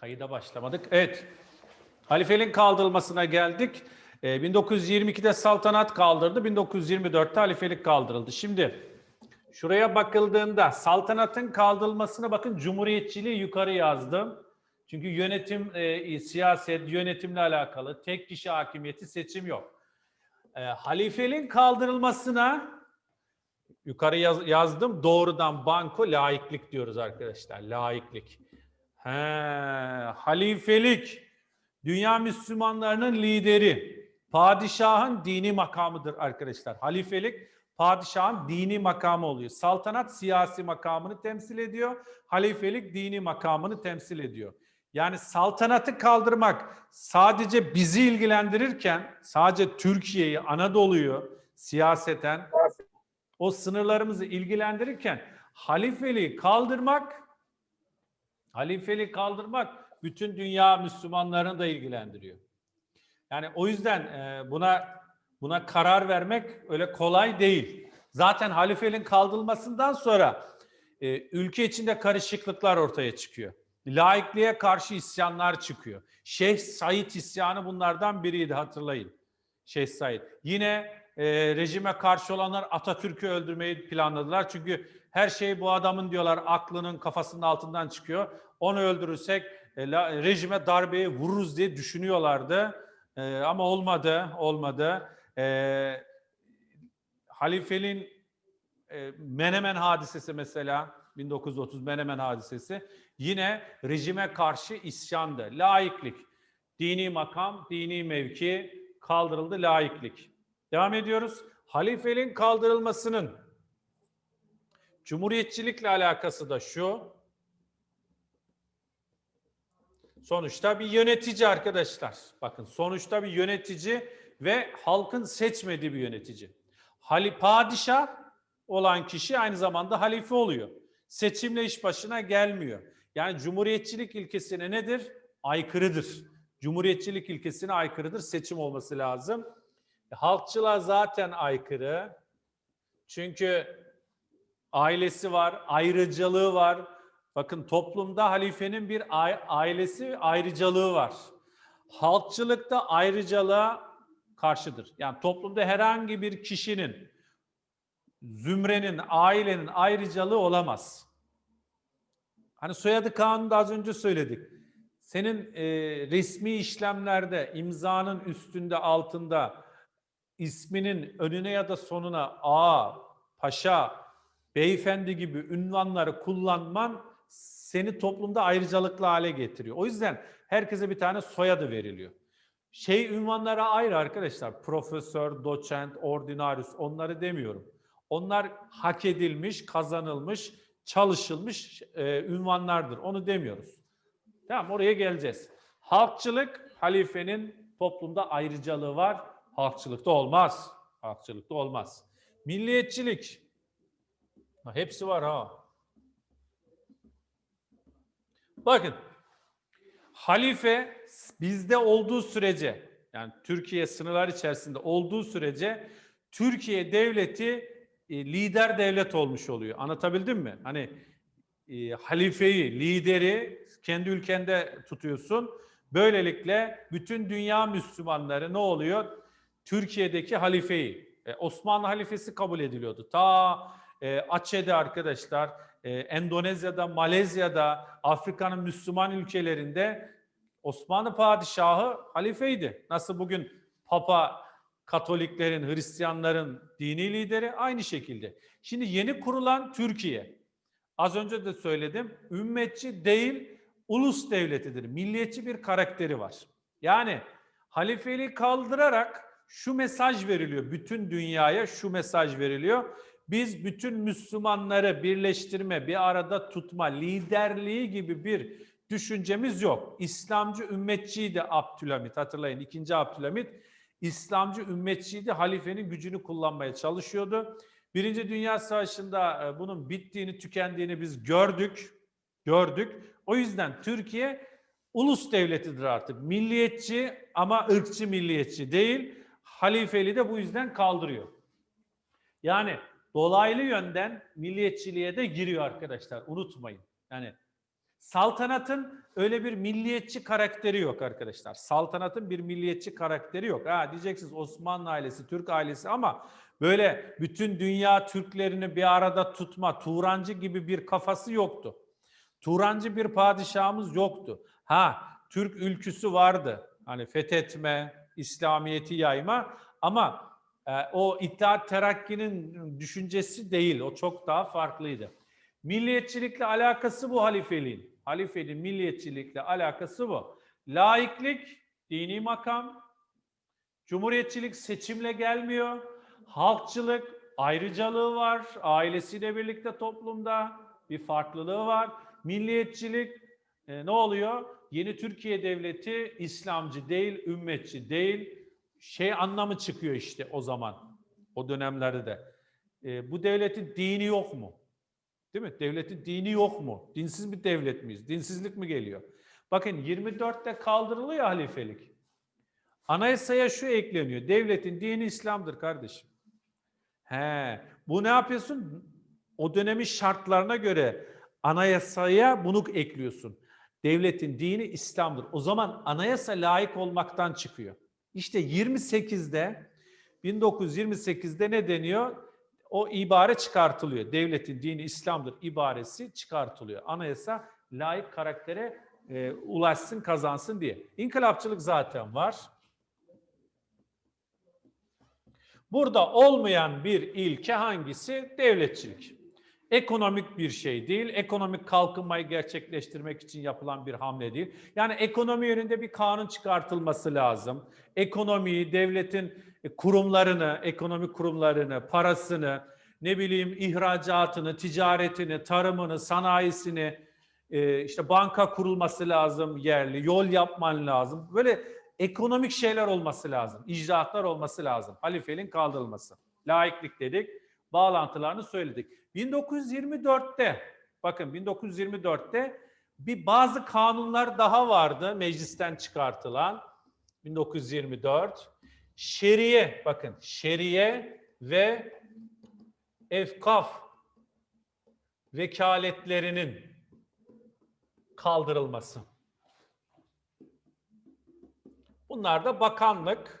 Kayıda başlamadık. Evet. Halifeliğin kaldırılmasına geldik. Ee, 1922'de saltanat kaldırdı. 1924'te halifelik kaldırıldı. Şimdi şuraya bakıldığında saltanatın kaldırılmasına bakın cumhuriyetçiliği yukarı yazdım. Çünkü yönetim, e, siyaset, yönetimle alakalı tek kişi hakimiyeti seçim yok. E, halifeliğin kaldırılmasına yukarı yaz- yazdım. Doğrudan banko laiklik diyoruz arkadaşlar. Laiklik. He, halifelik dünya Müslümanlarının lideri. Padişahın dini makamıdır arkadaşlar. Halifelik padişahın dini makamı oluyor. Saltanat siyasi makamını temsil ediyor. Halifelik dini makamını temsil ediyor. Yani saltanatı kaldırmak sadece bizi ilgilendirirken, sadece Türkiye'yi, Anadolu'yu siyaseten o sınırlarımızı ilgilendirirken halifeliği kaldırmak halifeliği kaldırmak bütün dünya Müslümanlarını da ilgilendiriyor. Yani o yüzden e, buna buna karar vermek öyle kolay değil. Zaten halifeliğin kaldırılmasından sonra e, ülke içinde karışıklıklar ortaya çıkıyor. Laikliğe karşı isyanlar çıkıyor. Şeyh Said isyanı bunlardan biriydi hatırlayın. Şeyh Said. Yine e, rejime karşı olanlar Atatürk'ü öldürmeyi planladılar. Çünkü her şey bu adamın diyorlar aklının kafasının altından çıkıyor. Onu öldürürsek e, la- rejime darbeyi vururuz diye düşünüyorlardı. E, ama olmadı, olmadı. E, e, Menemen hadisesi mesela 1930 Menemen hadisesi yine rejime karşı isyandı. Laiklik, dini makam, dini mevki kaldırıldı laiklik. Devam ediyoruz. Halifeliğin kaldırılmasının cumhuriyetçilikle alakası da şu. Sonuçta bir yönetici arkadaşlar. Bakın sonuçta bir yönetici ve halkın seçmediği bir yönetici. Hali padişah olan kişi aynı zamanda halife oluyor. Seçimle iş başına gelmiyor. Yani cumhuriyetçilik ilkesine nedir? Aykırıdır. Cumhuriyetçilik ilkesine aykırıdır. Seçim olması lazım. E, Halkçılığa zaten aykırı. Çünkü ailesi var, ayrıcalığı var. Bakın toplumda halifenin bir ai- ailesi ayrıcalığı var. Halkçılıkta ayrıcalığa karşıdır. Yani toplumda herhangi bir kişinin, zümrenin, ailenin ayrıcalığı olamaz. Hani soyadı kanunu az önce söyledik. Senin e, resmi işlemlerde imzanın üstünde altında isminin önüne ya da sonuna A, paşa, beyefendi gibi ünvanları kullanman seni toplumda ayrıcalıklı hale getiriyor. O yüzden herkese bir tane soyadı veriliyor. Şey ünvanlara ayrı arkadaşlar. Profesör, doçent, ordinarius onları demiyorum. Onlar hak edilmiş, kazanılmış, çalışılmış e, ünvanlardır. Onu demiyoruz. Tamam oraya geleceğiz. Halkçılık halifenin toplumda ayrıcalığı var. Halkçılıkta olmaz. Halkçılıkta olmaz. Milliyetçilik. Ha, hepsi var ha. Bakın. Halife bizde olduğu sürece yani Türkiye sınırlar içerisinde olduğu sürece Türkiye devleti e, lider devlet olmuş oluyor. Anlatabildim mi? Hani e, halifeyi, lideri kendi ülkende tutuyorsun. Böylelikle bütün dünya Müslümanları ne oluyor? Türkiye'deki halifeyi, e, Osmanlı halifesi kabul ediliyordu. Ta e, Aceh'de arkadaşlar, e, Endonezya'da, Malezya'da, Afrika'nın Müslüman ülkelerinde Osmanlı padişahı halifeydi. Nasıl bugün Papa Katoliklerin, Hristiyanların dini lideri aynı şekilde. Şimdi yeni kurulan Türkiye. Az önce de söyledim. Ümmetçi değil, ulus devletidir. Milliyetçi bir karakteri var. Yani halifeliği kaldırarak şu mesaj veriliyor. Bütün dünyaya şu mesaj veriliyor. Biz bütün Müslümanları birleştirme, bir arada tutma, liderliği gibi bir düşüncemiz yok. İslamcı ümmetçiydi Abdülhamit. Hatırlayın ikinci Abdülhamit. İslamcı ümmetçiydi. Halifenin gücünü kullanmaya çalışıyordu. Birinci Dünya Savaşı'nda e, bunun bittiğini, tükendiğini biz gördük. Gördük. O yüzden Türkiye ulus devletidir artık. Milliyetçi ama ırkçı milliyetçi değil. Halifeli de bu yüzden kaldırıyor. Yani dolaylı yönden milliyetçiliğe de giriyor arkadaşlar. Unutmayın. Yani saltanatın öyle bir milliyetçi karakteri yok arkadaşlar. Saltanatın bir milliyetçi karakteri yok. Ha diyeceksiniz Osmanlı ailesi, Türk ailesi ama böyle bütün dünya Türklerini bir arada tutma, Turancı gibi bir kafası yoktu. Turancı bir padişahımız yoktu. Ha Türk ülküsü vardı. Hani fethetme, İslamiyeti yayma ama o İttihat Terakki'nin düşüncesi değil. O çok daha farklıydı. Milliyetçilikle alakası bu halifeliğin. Halifeliğin milliyetçilikle alakası bu. Laiklik, dini makam, cumhuriyetçilik seçimle gelmiyor. Halkçılık ayrıcalığı var. Ailesiyle birlikte toplumda bir farklılığı var. Milliyetçilik e, ne oluyor? Yeni Türkiye Devleti İslamcı değil, ümmetçi değil. Şey anlamı çıkıyor işte o zaman. O dönemlerde de. E, bu devletin dini yok mu? Değil mi? Devletin dini yok mu? Dinsiz bir devlet miyiz? Dinsizlik mi geliyor? Bakın 24'te kaldırılıyor halifelik. Anayasaya şu ekleniyor. Devletin dini İslam'dır kardeşim. He, bu ne yapıyorsun? O dönemin şartlarına göre anayasaya bunu ekliyorsun. Devletin dini İslam'dır. O zaman anayasa layık olmaktan çıkıyor. İşte 28'de 1928'de ne deniyor? O ibare çıkartılıyor. Devletin dini İslam'dır ibaresi çıkartılıyor. Anayasa layık karaktere e, ulaşsın, kazansın diye. İnkılapçılık zaten var. Burada olmayan bir ilke hangisi? Devletçilik. Ekonomik bir şey değil, ekonomik kalkınmayı gerçekleştirmek için yapılan bir hamle değil. Yani ekonomi yönünde bir kanun çıkartılması lazım. Ekonomiyi, devletin kurumlarını, ekonomik kurumlarını, parasını, ne bileyim ihracatını, ticaretini, tarımını, sanayisini, e, işte banka kurulması lazım yerli, yol yapman lazım. Böyle ekonomik şeyler olması lazım, icraatlar olması lazım. Halifeliğin kaldırılması. Laiklik dedik, bağlantılarını söyledik. 1924'te, bakın 1924'te bir bazı kanunlar daha vardı meclisten çıkartılan. 1924. Şeriye, bakın şeriye ve efkaf vekaletlerinin kaldırılması. Bunlar da bakanlık,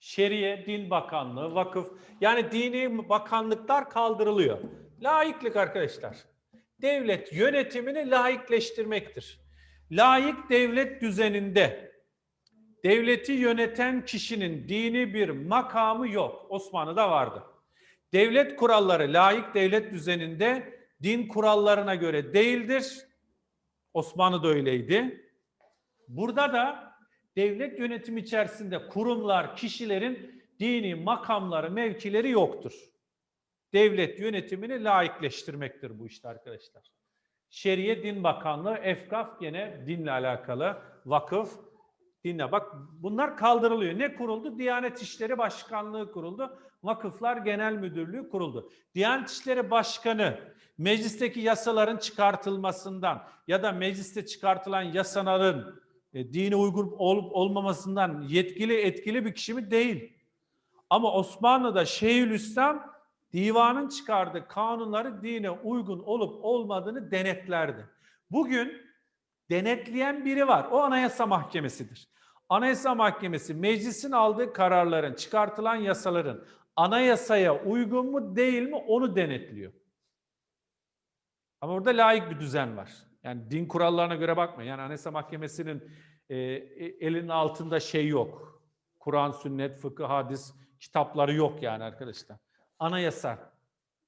şeriye, din bakanlığı, vakıf. Yani dini bakanlıklar kaldırılıyor. Laiklik arkadaşlar. Devlet yönetimini laikleştirmektir. Laik devlet düzeninde devleti yöneten kişinin dini bir makamı yok. Osmanlı'da vardı. Devlet kuralları laik devlet düzeninde din kurallarına göre değildir. Osmanlı'da öyleydi. Burada da devlet yönetimi içerisinde kurumlar, kişilerin dini makamları, mevkileri yoktur. Devlet yönetimini laikleştirmektir bu işte arkadaşlar. Şeriye Din Bakanlığı, Efkaf gene dinle alakalı, vakıf dinle. Bak bunlar kaldırılıyor. Ne kuruldu? Diyanet İşleri Başkanlığı kuruldu. Vakıflar Genel Müdürlüğü kuruldu. Diyanet İşleri Başkanı meclisteki yasaların çıkartılmasından ya da mecliste çıkartılan yasaların e, dine uygun olup olmamasından yetkili etkili bir kişi mi? Değil. Ama Osmanlı'da Şeyhülislam divanın çıkardığı kanunları dine uygun olup olmadığını denetlerdi. Bugün denetleyen biri var. O Anayasa Mahkemesi'dir. Anayasa Mahkemesi meclisin aldığı kararların, çıkartılan yasaların anayasaya uygun mu değil mi onu denetliyor. Ama orada layık bir düzen var. Yani din kurallarına göre bakmayın. Yani Anayasa Mahkemesi'nin e, elinin altında şey yok. Kur'an, sünnet, fıkıh, hadis kitapları yok yani arkadaşlar. Anayasa.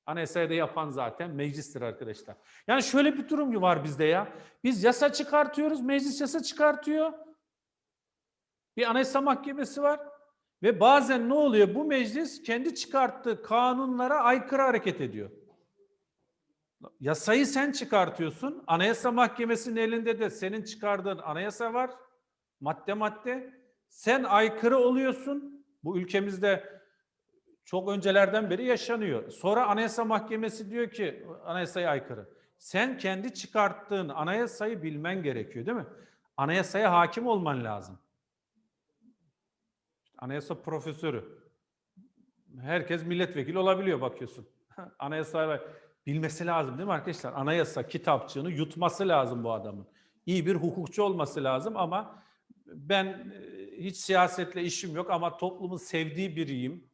Anayasayı da yapan zaten meclistir arkadaşlar. Yani şöyle bir durum var bizde ya. Biz yasa çıkartıyoruz, meclis yasa çıkartıyor. Bir anayasa mahkemesi var. Ve bazen ne oluyor? Bu meclis kendi çıkarttığı kanunlara aykırı hareket ediyor. Yasayı sen çıkartıyorsun. Anayasa Mahkemesi'nin elinde de senin çıkardığın anayasa var. Madde madde. Sen aykırı oluyorsun. Bu ülkemizde çok öncelerden beri yaşanıyor. Sonra Anayasa Mahkemesi diyor ki anayasaya aykırı. Sen kendi çıkarttığın anayasayı bilmen gerekiyor değil mi? Anayasaya hakim olman lazım. Anayasa profesörü. Herkes milletvekili olabiliyor bakıyorsun. Anayasayla bilmesi lazım değil mi arkadaşlar? Anayasa kitapçığını yutması lazım bu adamın. iyi bir hukukçu olması lazım ama ben e, hiç siyasetle işim yok ama toplumun sevdiği biriyim.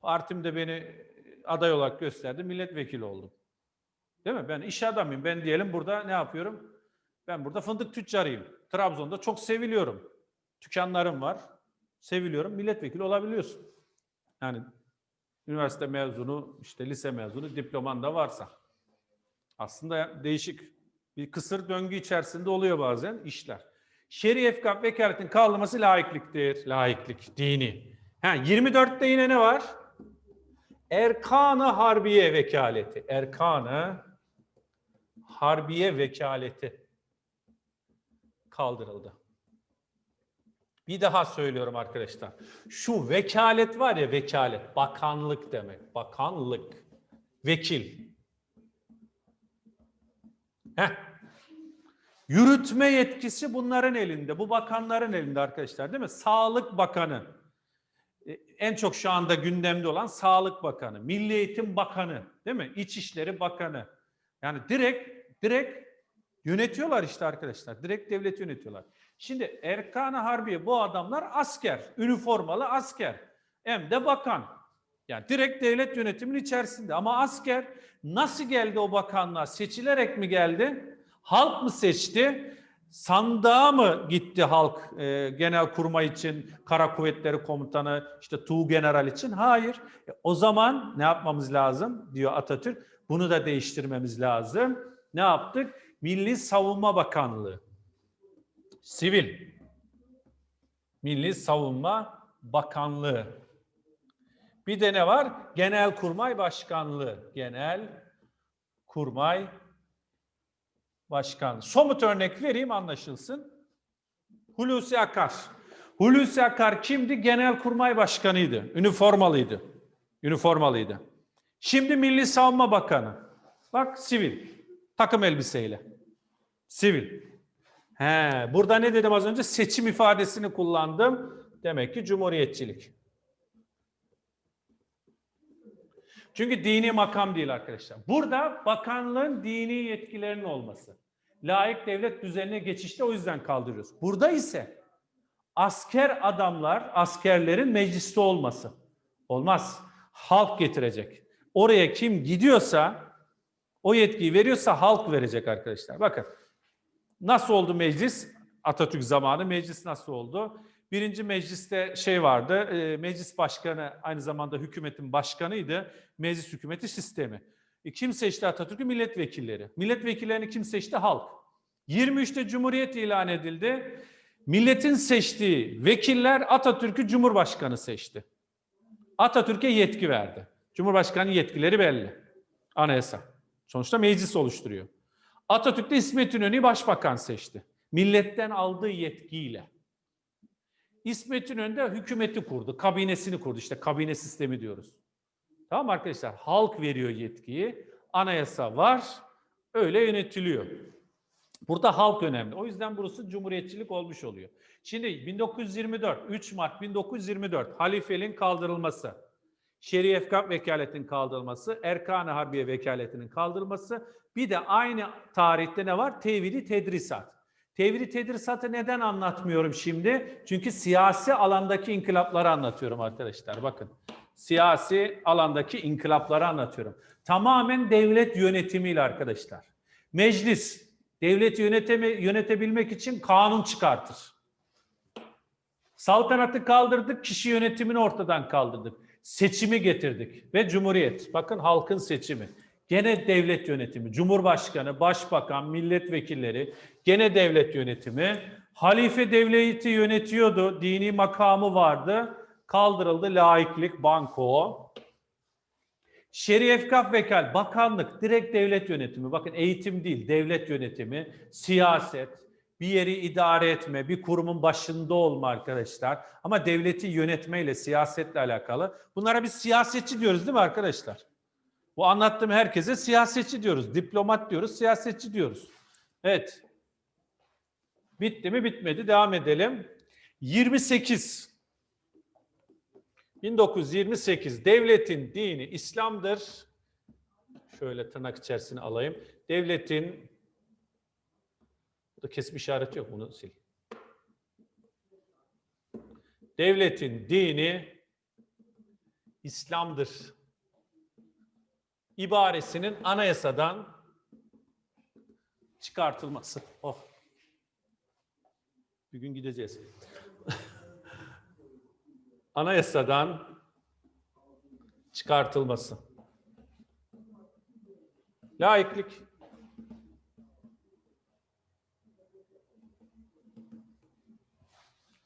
Partim de beni aday olarak gösterdi, milletvekili oldum. Değil mi? Ben iş adamıyım. Ben diyelim burada ne yapıyorum? Ben burada fındık tüccarıyım. Trabzon'da çok seviliyorum. Dükkanlarım var. Seviliyorum. Milletvekili olabiliyorsun. Yani üniversite mezunu, işte lise mezunu, diploman da varsa. Aslında değişik bir kısır döngü içerisinde oluyor bazen işler. Şer'i efkaf vekaletin kaldırması laikliktir. Laiklik, dini. Ha, 24'te yine ne var? Erkanı Harbiye vekaleti. Erkanı Harbiye vekaleti kaldırıldı. Bir daha söylüyorum arkadaşlar. Şu vekalet var ya vekalet, bakanlık demek. Bakanlık, vekil. Heh. Yürütme yetkisi bunların elinde. Bu bakanların elinde arkadaşlar değil mi? Sağlık Bakanı. E, En çok şu anda gündemde olan Sağlık Bakanı, Milli Eğitim Bakanı, değil mi? İçişleri Bakanı. Yani direkt direkt yönetiyorlar işte arkadaşlar. Direkt devlet yönetiyorlar. Şimdi Erkan-ı Harbiye bu adamlar asker, üniformalı asker. Hem de bakan. Yani direkt devlet yönetiminin içerisinde. Ama asker nasıl geldi o bakanlığa? Seçilerek mi geldi? Halk mı seçti? Sandığa mı gitti halk e, genel kurmay için, kara kuvvetleri komutanı, işte Tuğ General için? Hayır. E, o zaman ne yapmamız lazım diyor Atatürk. Bunu da değiştirmemiz lazım. Ne yaptık? Milli Savunma Bakanlığı. Sivil. Milli Savunma Bakanlığı. Bir de ne var? Genelkurmay Başkanlığı. Genel Kurmay Başkanlığı. Somut örnek vereyim anlaşılsın. Hulusi Akar. Hulusi Akar kimdi? Genelkurmay Başkanıydı. Üniformalıydı. Üniformalıydı. Şimdi Milli Savunma Bakanı. Bak sivil. Takım elbiseyle. Sivil. He, burada ne dedim az önce? Seçim ifadesini kullandım. Demek ki cumhuriyetçilik. Çünkü dini makam değil arkadaşlar. Burada bakanlığın dini yetkilerinin olması. Layık devlet düzenine geçişte o yüzden kaldırıyoruz. Burada ise asker adamlar, askerlerin mecliste olması. Olmaz. Halk getirecek. Oraya kim gidiyorsa, o yetkiyi veriyorsa halk verecek arkadaşlar. Bakın nasıl oldu meclis? Atatürk zamanı meclis nasıl oldu? Birinci mecliste şey vardı, e, meclis başkanı aynı zamanda hükümetin başkanıydı. Meclis hükümeti sistemi. E, kim seçti Atatürk'ü? Milletvekilleri. Milletvekillerini kim seçti? Halk. 23'te Cumhuriyet ilan edildi. Milletin seçtiği vekiller Atatürk'ü Cumhurbaşkanı seçti. Atatürk'e yetki verdi. Cumhurbaşkanı yetkileri belli. Anayasa. Sonuçta meclis oluşturuyor. Atatürk de İsmet İnönü'yü başbakan seçti. Milletten aldığı yetkiyle. İsmet İnönü de hükümeti kurdu, kabinesini kurdu. İşte kabine sistemi diyoruz. Tamam arkadaşlar? Halk veriyor yetkiyi. Anayasa var. Öyle yönetiliyor. Burada halk önemli. O yüzden burası cumhuriyetçilik olmuş oluyor. Şimdi 1924, 3 Mart 1924 halifeliğin kaldırılması, Şer'i Efkaf vekaletinin kaldırılması, Erkan-ı Harbiye vekaletinin kaldırılması, bir de aynı tarihte ne var? Tevhidi tedrisat. Tevhidi tedrisatı neden anlatmıyorum şimdi? Çünkü siyasi alandaki inkılapları anlatıyorum arkadaşlar. Bakın siyasi alandaki inkılapları anlatıyorum. Tamamen devlet yönetimiyle arkadaşlar. Meclis devleti yöneteme, yönetebilmek için kanun çıkartır. Saltanatı kaldırdık, kişi yönetimini ortadan kaldırdık. Seçimi getirdik ve cumhuriyet. Bakın halkın seçimi. Gene devlet yönetimi, cumhurbaşkanı, başbakan, milletvekilleri, gene devlet yönetimi. Halife devleti yönetiyordu, dini makamı vardı. Kaldırıldı laiklik, banko. Şer'i efkaf vekal, bakanlık, direkt devlet yönetimi. Bakın eğitim değil, devlet yönetimi, siyaset, bir yeri idare etme, bir kurumun başında olma arkadaşlar. Ama devleti yönetmeyle, siyasetle alakalı. Bunlara biz siyasetçi diyoruz değil mi arkadaşlar? Bu anlattığım herkese siyasetçi diyoruz. Diplomat diyoruz, siyasetçi diyoruz. Evet. Bitti mi? Bitmedi. Devam edelim. 28. 1928. Devletin dini İslam'dır. Şöyle tırnak içerisine alayım. Devletin Burada kesim işareti yok. Bunu sil. Devletin dini İslam'dır. İbaresinin anayasadan çıkartılması. Oh. Bir gün gideceğiz. anayasadan çıkartılması. Laiklik.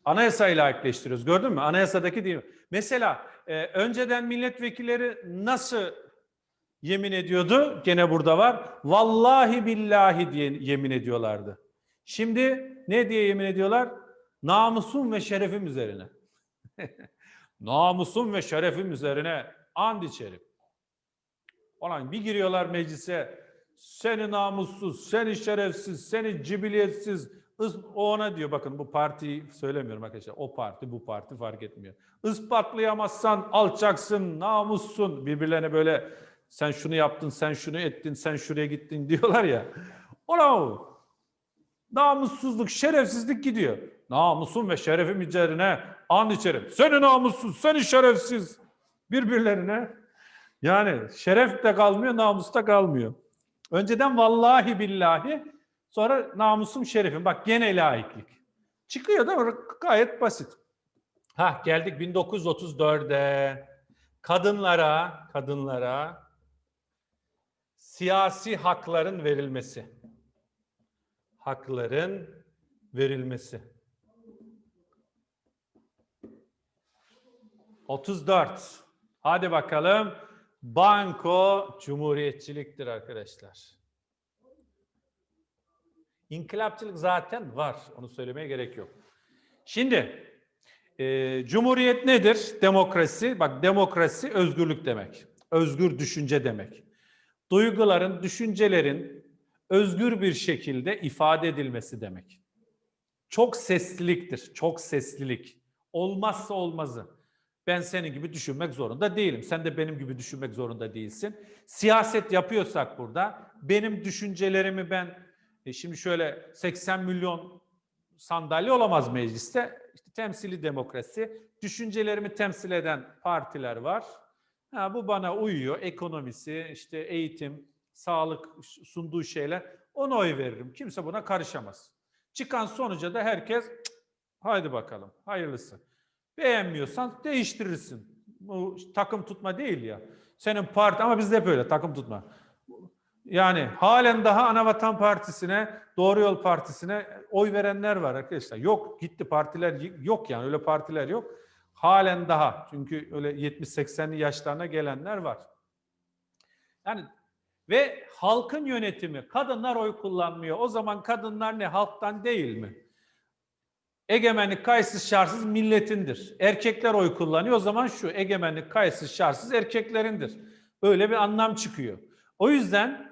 Anayasayı laikleştiriyoruz. Gördün mü? Anayasadaki değil. Mesela e, önceden milletvekilleri nasıl yemin ediyordu? Gene burada var. Vallahi billahi diye yemin ediyorlardı. Şimdi ne diye yemin ediyorlar? Namusum ve şerefim üzerine. Namusum ve şerefim üzerine and içerim. Olan bir giriyorlar meclise. Seni namussuz, seni şerefsiz, seni cibiliyetsiz. O ona diyor bakın bu partiyi söylemiyorum arkadaşlar. O parti bu parti fark etmiyor. Ispatlayamazsan alçaksın, namussun. Birbirlerine böyle sen şunu yaptın, sen şunu ettin, sen şuraya gittin diyorlar ya. Ona o. Namussuzluk, şerefsizlik gidiyor. Namusum ve şerefim üzerine and içerim. Seni namussuz, seni şerefsiz. Birbirlerine yani şeref de kalmıyor, namus da kalmıyor. Önceden vallahi billahi, sonra namusum şerefim. Bak gene laiklik. Çıkıyor da gayet basit. Ha geldik 1934'e. Kadınlara, kadınlara siyasi hakların verilmesi. Hakların verilmesi. 34. Hadi bakalım. Banko cumhuriyetçiliktir arkadaşlar. İnkılapçılık zaten var. Onu söylemeye gerek yok. Şimdi e, cumhuriyet nedir? Demokrasi. Bak demokrasi özgürlük demek. Özgür düşünce demek. Duyguların, düşüncelerin özgür bir şekilde ifade edilmesi demek. Çok sesliliktir. Çok seslilik. Olmazsa olmazı. Ben senin gibi düşünmek zorunda değilim. Sen de benim gibi düşünmek zorunda değilsin. Siyaset yapıyorsak burada benim düşüncelerimi ben e şimdi şöyle 80 milyon sandalye olamaz mecliste. İşte temsili demokrasi. Düşüncelerimi temsil eden partiler var. Ha, bu bana uyuyor. Ekonomisi, işte eğitim, sağlık sunduğu şeyler. Ona oy veririm. Kimse buna karışamaz. Çıkan sonuca da herkes "Cık, haydi bakalım hayırlısı. Beğenmiyorsan değiştirirsin. Bu takım tutma değil ya. Senin parti ama bizde hep öyle takım tutma. Yani halen daha Anavatan Partisi'ne, Doğru Yol Partisi'ne oy verenler var arkadaşlar. Yok gitti partiler yok yani öyle partiler yok. Halen daha çünkü öyle 70-80'li yaşlarına gelenler var. Yani ve halkın yönetimi, kadınlar oy kullanmıyor. O zaman kadınlar ne halktan değil mi? Egemenlik kayıtsız şartsız milletindir. Erkekler oy kullanıyor. O zaman şu egemenlik kayıtsız şartsız erkeklerindir. Öyle bir anlam çıkıyor. O yüzden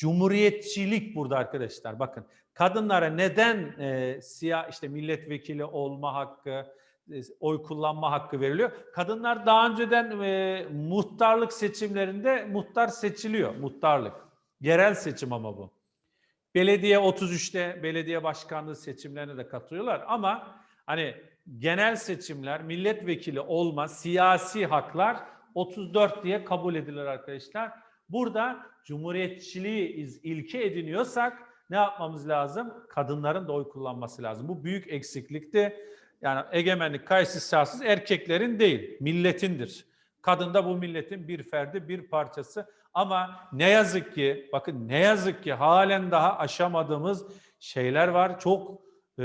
cumhuriyetçilik burada arkadaşlar. Bakın kadınlara neden e, siyah işte milletvekili olma hakkı, e, oy kullanma hakkı veriliyor? Kadınlar daha önceden e, muhtarlık seçimlerinde muhtar seçiliyor. Muhtarlık. Yerel seçim ama bu. Belediye 33'te belediye başkanlığı seçimlerine de katılıyorlar ama hani genel seçimler, milletvekili olma, siyasi haklar 34 diye kabul edilir arkadaşlar. Burada cumhuriyetçiliği ilke ediniyorsak ne yapmamız lazım? Kadınların da oy kullanması lazım. Bu büyük eksiklikti. Yani egemenlik kayıtsız şartsız erkeklerin değil, milletindir. Kadın da bu milletin bir ferdi, bir parçası. Ama ne yazık ki, bakın ne yazık ki halen daha aşamadığımız şeyler var. Çok e,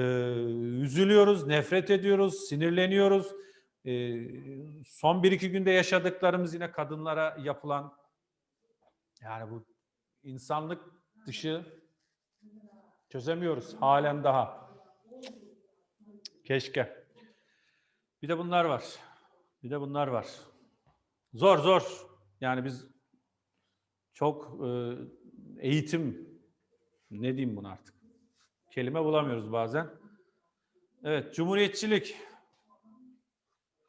üzülüyoruz, nefret ediyoruz, sinirleniyoruz. E, son bir iki günde yaşadıklarımız yine kadınlara yapılan, yani bu insanlık dışı çözemiyoruz halen daha. Keşke. Bir de bunlar var. Bir de bunlar var. Zor zor. Yani biz çok e, eğitim ne diyeyim bunu artık? Kelime bulamıyoruz bazen. Evet, cumhuriyetçilik,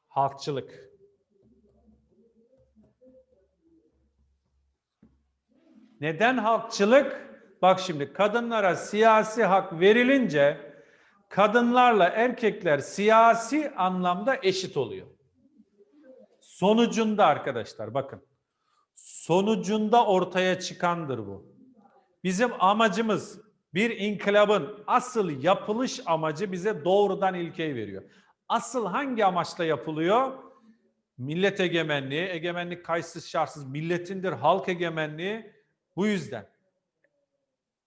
halkçılık. Neden halkçılık? bak şimdi kadınlara siyasi hak verilince kadınlarla erkekler siyasi anlamda eşit oluyor. Sonucunda arkadaşlar bakın. Sonucunda ortaya çıkandır bu. Bizim amacımız bir inkılabın asıl yapılış amacı bize doğrudan ilkeyi veriyor. Asıl hangi amaçla yapılıyor? Millet egemenliği, egemenlik kayıtsız şartsız milletindir, halk egemenliği bu yüzden.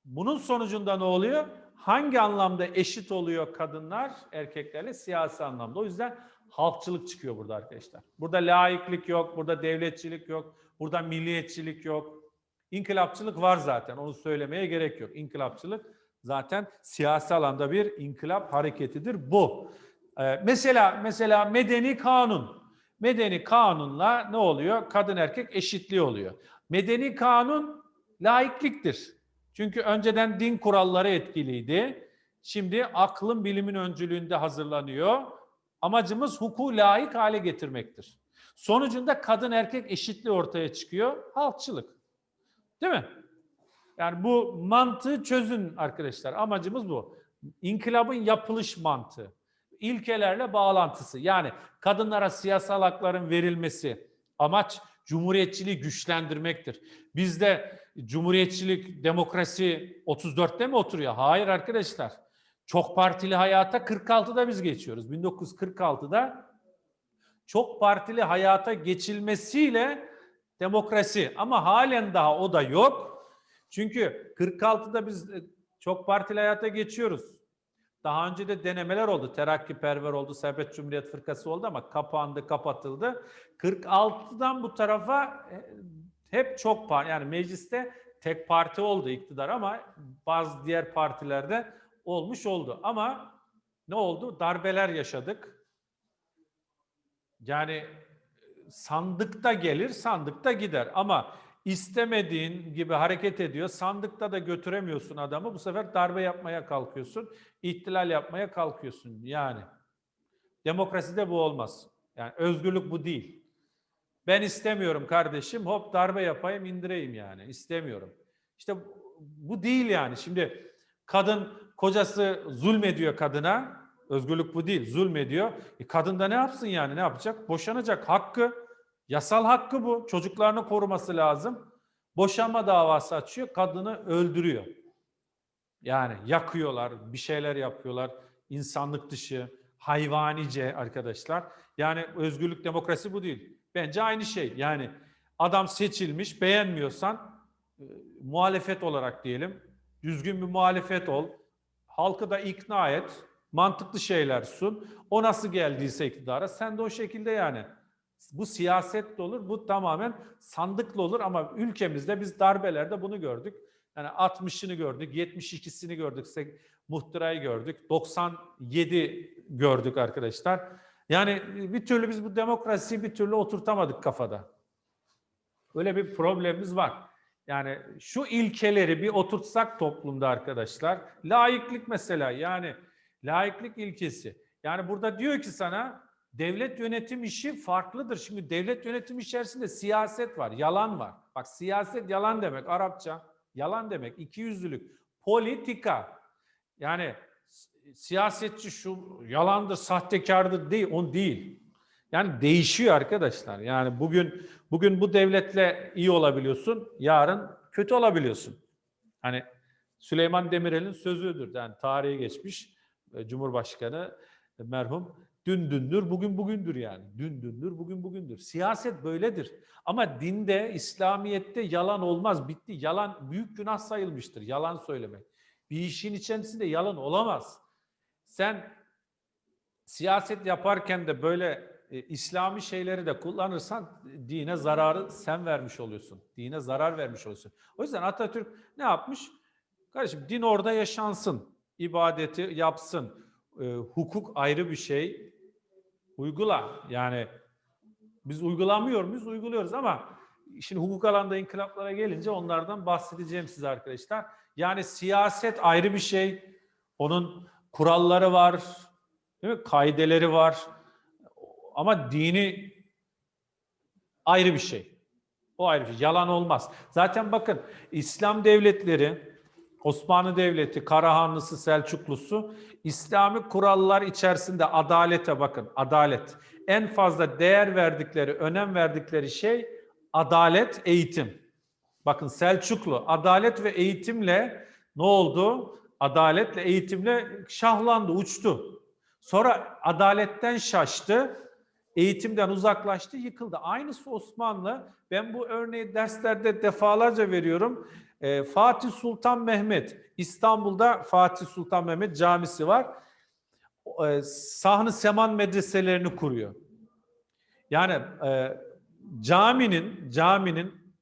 Bunun sonucunda ne oluyor? Hangi anlamda eşit oluyor kadınlar erkeklerle? Siyasi anlamda. O yüzden halkçılık çıkıyor burada arkadaşlar. Burada laiklik yok, burada devletçilik yok, burada milliyetçilik yok. İnkılapçılık var zaten. Onu söylemeye gerek yok. İnkılapçılık zaten siyasi alanda bir inkılap hareketidir bu. Ee, mesela mesela medeni kanun. Medeni kanunla ne oluyor? Kadın erkek eşitliği oluyor. Medeni kanun laikliktir. Çünkü önceden din kuralları etkiliydi. Şimdi aklın bilimin öncülüğünde hazırlanıyor. Amacımız hukuku layık hale getirmektir. Sonucunda kadın erkek eşitliği ortaya çıkıyor. Halkçılık. Değil mi? Yani bu mantığı çözün arkadaşlar. Amacımız bu. İnkılabın yapılış mantığı. İlkelerle bağlantısı. Yani kadınlara siyasal hakların verilmesi. Amaç cumhuriyetçiliği güçlendirmektir. Bizde cumhuriyetçilik, demokrasi 34'te mi oturuyor? Hayır arkadaşlar. Çok partili hayata 46'da biz geçiyoruz. 1946'da çok partili hayata geçilmesiyle demokrasi ama halen daha o da yok. Çünkü 46'da biz e, çok partili hayata geçiyoruz. Daha önce de denemeler oldu. Terakkiperver oldu, Serbest Cumhuriyet Fırkası oldu ama kapandı, kapatıldı. 46'dan bu tarafa e, hep çok parti yani mecliste tek parti oldu iktidar ama bazı diğer partilerde olmuş oldu. Ama ne oldu? Darbeler yaşadık. Yani sandıkta gelir, sandıkta gider. Ama istemediğin gibi hareket ediyor. Sandıkta da götüremiyorsun adamı. Bu sefer darbe yapmaya kalkıyorsun. ihtilal yapmaya kalkıyorsun. Yani demokraside bu olmaz. Yani özgürlük bu değil. Ben istemiyorum kardeşim. Hop darbe yapayım, indireyim yani. İstemiyorum. İşte bu değil yani. Şimdi kadın kocası zulmediyor kadına. Özgürlük bu değil. Zulmediyor. E kadın da ne yapsın yani? Ne yapacak? Boşanacak. Hakkı. Yasal hakkı bu. Çocuklarını koruması lazım. Boşanma davası açıyor. Kadını öldürüyor. Yani yakıyorlar, bir şeyler yapıyorlar. insanlık dışı, hayvanice arkadaşlar. Yani özgürlük, demokrasi bu değil. Bence aynı şey. Yani adam seçilmiş, beğenmiyorsan e, muhalefet olarak diyelim. Düzgün bir muhalefet ol. Halkı da ikna et. Mantıklı şeyler sun. O nasıl geldiyse iktidara sen de o şekilde yani. Bu siyaset de olur, bu tamamen sandıklı olur ama ülkemizde biz darbelerde bunu gördük. Yani 60'ını gördük, 72'sini gördük, muhtırayı gördük, 97 gördük arkadaşlar. Yani bir türlü biz bu demokrasiyi bir türlü oturtamadık kafada. Öyle bir problemimiz var. Yani şu ilkeleri bir oturtsak toplumda arkadaşlar. Laiklik mesela yani laiklik ilkesi. Yani burada diyor ki sana devlet yönetim işi farklıdır. Şimdi devlet yönetim içerisinde siyaset var, yalan var. Bak siyaset yalan demek Arapça. Yalan demek, ikiyüzlülük. Politika. Yani siyasetçi şu yalandır, sahtekardır değil, on değil. Yani değişiyor arkadaşlar. Yani bugün bugün bu devletle iyi olabiliyorsun, yarın kötü olabiliyorsun. Hani Süleyman Demirel'in sözüdür. Yani tarihe geçmiş e, Cumhurbaşkanı e, merhum dün dündür, bugün bugündür yani. Dün dündür, bugün bugündür. Siyaset böyledir. Ama dinde, İslamiyet'te yalan olmaz. Bitti. Yalan büyük günah sayılmıştır. Yalan söylemek. Bir işin içerisinde yalan olamaz. Sen siyaset yaparken de böyle e, İslami şeyleri de kullanırsan dine zararı sen vermiş oluyorsun. Dine zarar vermiş oluyorsun. O yüzden Atatürk ne yapmış? Kardeşim din orada yaşansın. ibadeti yapsın. E, hukuk ayrı bir şey. Uygula. Yani biz uygulamıyor muyuz? Uyguluyoruz ama şimdi hukuk alanda inkılaplara gelince onlardan bahsedeceğim size arkadaşlar. Yani siyaset ayrı bir şey. Onun kuralları var, değil mi? Kaideleri var. Ama dini ayrı bir şey. O ayrı bir şey. Yalan olmaz. Zaten bakın İslam devletleri Osmanlı Devleti, Karahanlısı, Selçuklusu İslami kurallar içerisinde adalete bakın. Adalet. En fazla değer verdikleri, önem verdikleri şey adalet, eğitim. Bakın Selçuklu adalet ve eğitimle ne oldu? Adaletle, eğitimle şahlandı, uçtu. Sonra adaletten şaştı, eğitimden uzaklaştı, yıkıldı. Aynısı Osmanlı. Ben bu örneği derslerde defalarca veriyorum. Ee, Fatih Sultan Mehmet, İstanbul'da Fatih Sultan Mehmet camisi var. Ee, Sahn-ı Seman medreselerini kuruyor. Yani e, caminin caminin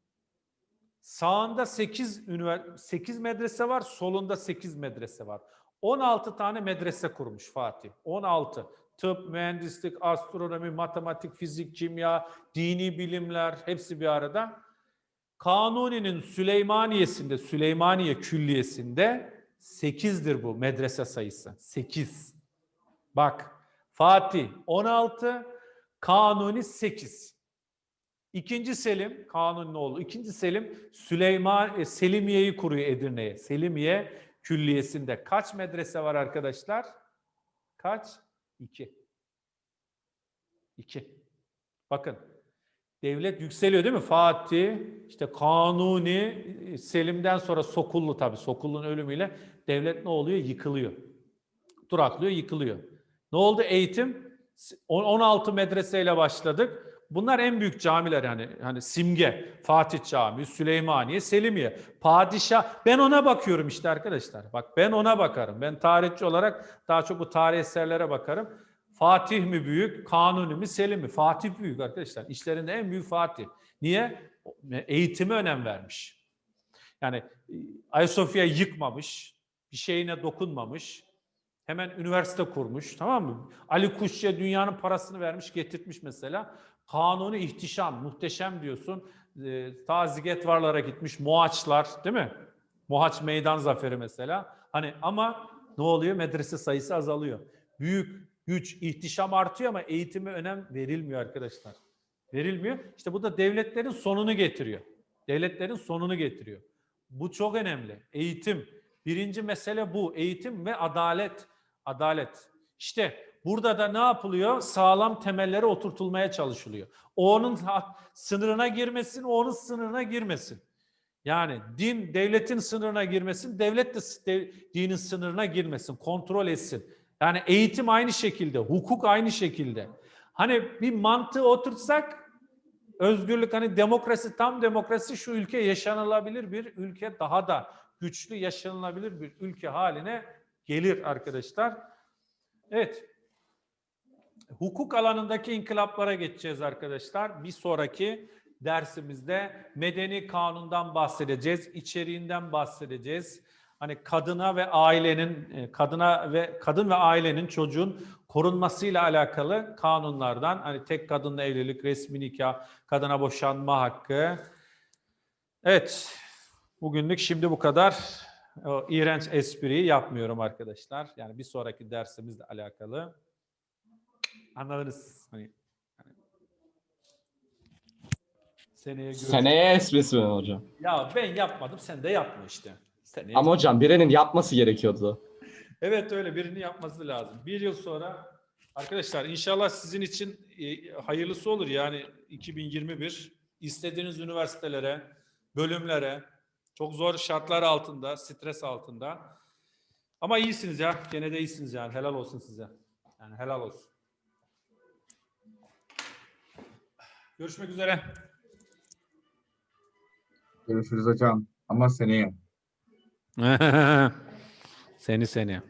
sağında 8 ünivers 8 medrese var, solunda 8 medrese var. 16 tane medrese kurmuş Fatih. 16. Tıp, mühendislik, astronomi, matematik, fizik, kimya, dini bilimler hepsi bir arada. Kanuni'nin Süleymaniye'sinde, Süleymaniye Külliyesi'nde 8'dir bu medrese sayısı. 8. Bak Fatih 16, Kanuni 8. İkinci Selim, Kanuni'nin oğlu. İkinci Selim Süleyman e, Selimiye'yi kuruyor Edirne'ye. Selimiye Külliyesi'nde. Kaç medrese var arkadaşlar? Kaç? İki. İki. Bakın devlet yükseliyor değil mi? Fatih, işte Kanuni, e, Selim'den sonra Sokullu tabii. Sokullu'nun ölümüyle devlet ne oluyor? Yıkılıyor. Duraklıyor, yıkılıyor. Ne oldu? Eğitim 16 medreseyle başladık. Bunlar en büyük camiler yani hani simge, Fatih Camii, Süleymaniye, Selimiye, padişah. Ben ona bakıyorum işte arkadaşlar. Bak ben ona bakarım. Ben tarihçi olarak daha çok bu tarih eserlere bakarım. Fatih mi büyük, Kanuni mi, Selim mi? Fatih büyük arkadaşlar. İşlerinde en büyük Fatih. Niye? Eğitime önem vermiş. Yani e, Ayasofya'yı yıkmamış, bir şeyine dokunmamış. Hemen üniversite kurmuş tamam mı? Ali Kuşçu'ya dünyanın parasını vermiş getirtmiş mesela. Kanuni ihtişam, muhteşem diyorsun. E, ta Zigetvarlara gitmiş, Mohaçlar değil mi? Mohaç Meydan Zaferi mesela. Hani ama ne oluyor? Medrese sayısı azalıyor. Büyük güç, ihtişam artıyor ama eğitime önem verilmiyor arkadaşlar. Verilmiyor. İşte bu da devletlerin sonunu getiriyor. Devletlerin sonunu getiriyor. Bu çok önemli. Eğitim. Birinci mesele bu. Eğitim ve adalet. Adalet. İşte burada da ne yapılıyor? Sağlam temellere oturtulmaya çalışılıyor. O onun sınırına girmesin, o onun sınırına girmesin. Yani din devletin sınırına girmesin, devlet de- dinin sınırına girmesin, kontrol etsin. Yani eğitim aynı şekilde, hukuk aynı şekilde. Hani bir mantığı oturtsak özgürlük hani demokrasi tam demokrasi şu ülke yaşanılabilir bir ülke daha da güçlü yaşanılabilir bir ülke haline gelir arkadaşlar. Evet. Hukuk alanındaki inkılaplara geçeceğiz arkadaşlar. Bir sonraki dersimizde medeni kanundan bahsedeceğiz, içeriğinden bahsedeceğiz. Hani kadına ve ailenin, e, kadına ve kadın ve ailenin çocuğun korunmasıyla alakalı kanunlardan hani tek kadınla evlilik, resmi nikah, kadına boşanma hakkı. Evet. Bugünlük şimdi bu kadar. O iğrenç espriyi yapmıyorum arkadaşlar. Yani bir sonraki dersimizle alakalı. Anladınız. Hani, hani seneye. Seneye esprisi mi hocam? Ya ben yapmadım sen de yapma işte. Seneye Ama hocam birinin yapması gerekiyordu. Evet öyle birini yapması lazım. Bir yıl sonra arkadaşlar inşallah sizin için e, hayırlısı olur yani 2021 istediğiniz üniversitelere, bölümlere çok zor şartlar altında, stres altında. Ama iyisiniz ya. Gene de iyisiniz yani. Helal olsun size. Yani helal olsun. Görüşmek üzere. Görüşürüz hocam. Ama seneye. Seni seni.